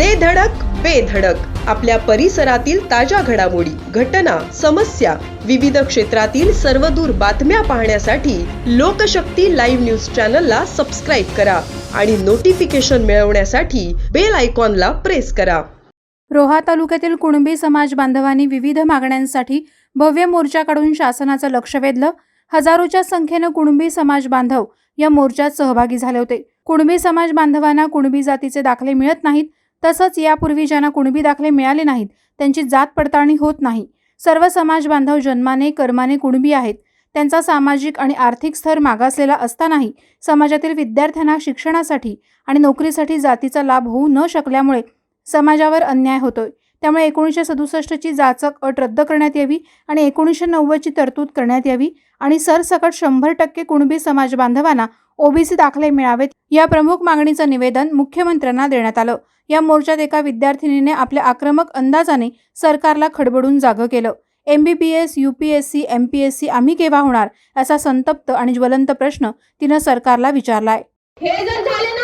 दे धडक बेधडक आपल्या परिसरातील ताज्या घडामोडी घटना समस्या विविध क्षेत्रातील सर्वदूर बातम्या पाहण्यासाठी लोकशक्ती लाईव्ह न्यूज चॅनलला सबस्क्राईब करा आणि नोटिफिकेशन मिळवण्यासाठी बेल आयकॉनला प्रेस करा. रोहा तालुक्यातील कुणबी समाज बांधवांनी विविध मागण्यांसाठी भव्य मोर्चाकडून शासनाचं लक्ष वेधलं. हजारोच्या संख्येनं कुणबी समाज बांधव या मोर्चात सहभागी झाले होते. कुणबी समाज बांधवांना कुणबी जातीचे दाखले मिळत नाहीत तसंच यापूर्वी ज्यांना कुणबी दाखले मिळाले नाहीत त्यांची जात पडताळणी होत नाही. सर्व समाज बांधव जन्माने कर्माने कुणबी आहेत. त्यांचा सामाजिक आणि आर्थिक स्तर मागासलेला असतानाही समाजातील विद्यार्थ्यांना शिक्षणासाठी आणि नोकरीसाठी जातीचा लाभ होऊ न शकल्यामुळे समाजावर अन्याय होतोय. त्यामुळे एकोणीसशे सदुसष्टची जाचक अट रद्द करण्यात यावी आणि एकोणीसशे नव्वदची तरतूद करण्यात यावी आणि सरसकट शंभर टक्के कुणबी समाज बांधवांना ओबीसी दाखले मिळावेत. या प्रमुख मागणीचं निवेदन मुख्यमंत्र्यांना देण्यात आलं. या मोर्चात एका विद्यार्थिनीने आपल्या आक्रमक अंदाजाने सरकारला खडबडून जागं केलं. एमबीबीएस यूपीएससी एमपीएससी आम्ही केव्हा होणार? असा संतप्त आणि ज्वलंत प्रश्न तिनं सरकारला विचारलाय. हे जर झाले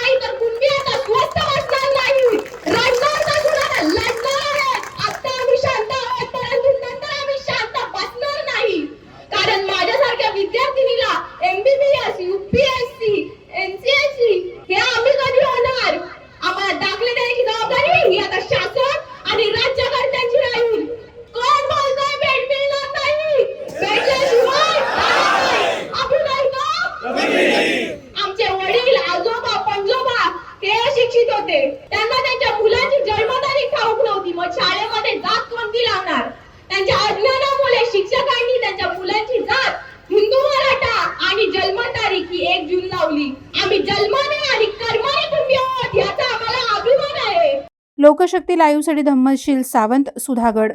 होते. त्यांना त्यांच्या मुलाची जन्मतारीख ठाऊक नव्हती. मग शाळेमध्ये जात कोणती लावणार त्यांच्या अज्ञानामुळे शिक्षकांनी त्यांच्या मुलाची जात हिंदू मराठा आणि जन्मतारीख ही एक जून लावली. आम्ही जन्माने आणि कर्माने कुंभी आहोत याचा आम्हाला अभिमान आहे. लोकशक्ती लाईव्हसाठी धम्मशील सावंत सुधागड.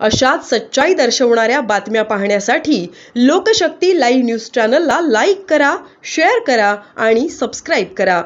अशाच सच्चाई दर्शवणाऱ्या बातम्या पाहण्यासाठी लोकशक्ती लाईव्ह न्यूज चॅनलला लाईक करा शेअर करा आणि सबस्क्राईब करा.